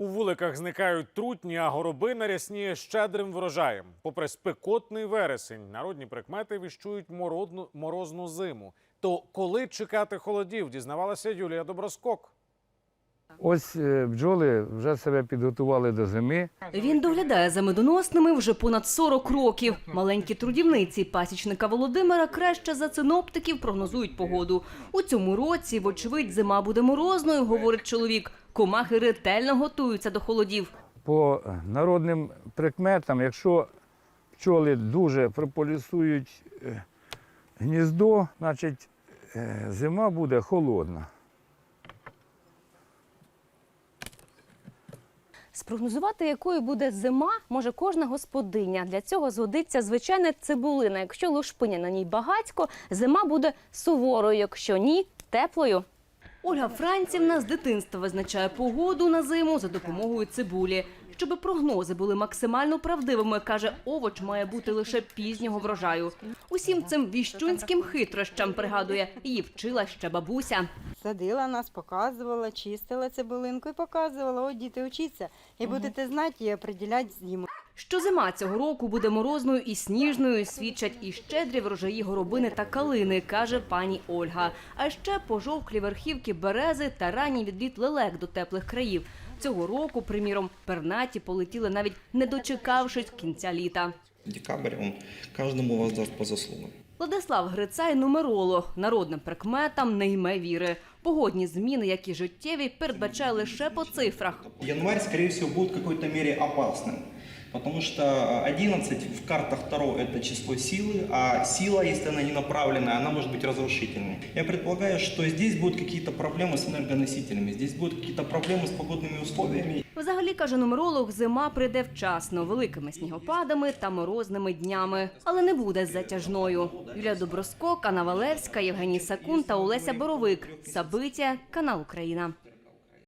У вуликах зникають трутні, а гороби нарясніє щедрим врожаєм. Попри спекотний вересень, народні прикмети віщують морозну, морозну зиму. То коли чекати холодів, дізнавалася Юлія Доброскок. Ось е, бджоли вже себе підготували до зими. Він доглядає за медоносними вже понад 40 років. Маленькі трудівниці пасічника Володимира краще за синоптиків прогнозують погоду. У цьому році, вочевидь, зима буде морозною, говорить чоловік. Комахи ретельно готуються до холодів. По народним прикметам, якщо пчоли дуже прополісують е, гніздо, значить е, зима буде холодна. Спрогнозувати, якою буде зима, може кожна господиня. Для цього згодиться звичайна цибулина. Якщо лушпиня на ній багатько, зима буде суворою, якщо ні, теплою. Ольга Францівна з дитинства визначає погоду на зиму за допомогою цибулі. Щоби прогнози були максимально правдивими, каже, овоч має бути лише пізнього врожаю. Усім цим віщунським хитрощам пригадує, її вчила ще бабуся. Садила нас, показувала, чистила цибулинку і показувала, от діти, учіться. І будете знати і определяти зиму. Що зима цього року буде морозною і сніжною, свідчать і щедрі врожаї горобини та калини, каже пані Ольга. А ще пожовклі верхівки берези та ранній відліт лелек до теплих країв. Цього року, приміром, пернаті полетіли навіть не дочекавшись кінця літа. Декабрь, він кожному вас дасть по заслугам. Владислав Грицай нумеролог. Народним прикметам не йме віри. Погодні зміни, як і життєві, передбачає лише по цифрах. Январь, скоріше всего, будет в якійсь мірі опасним. Потому что 11 в картах Таро это число силы, а сила, если она не направленная, она может быть разрушительной. Я предполагаю, что здесь будут какие-то проблемы с энергоносителями, здесь будут какие-то проблемы с погодными условиями. Взагалі, каже нумеролог, зима прийде вчасно, великими снігопадами та морозними днями. Але не буде затяжною. Юлія Доброскок, Анна Валевська, Євгеній Сакун та Олеся Боровик. Сабиття, канал Україна.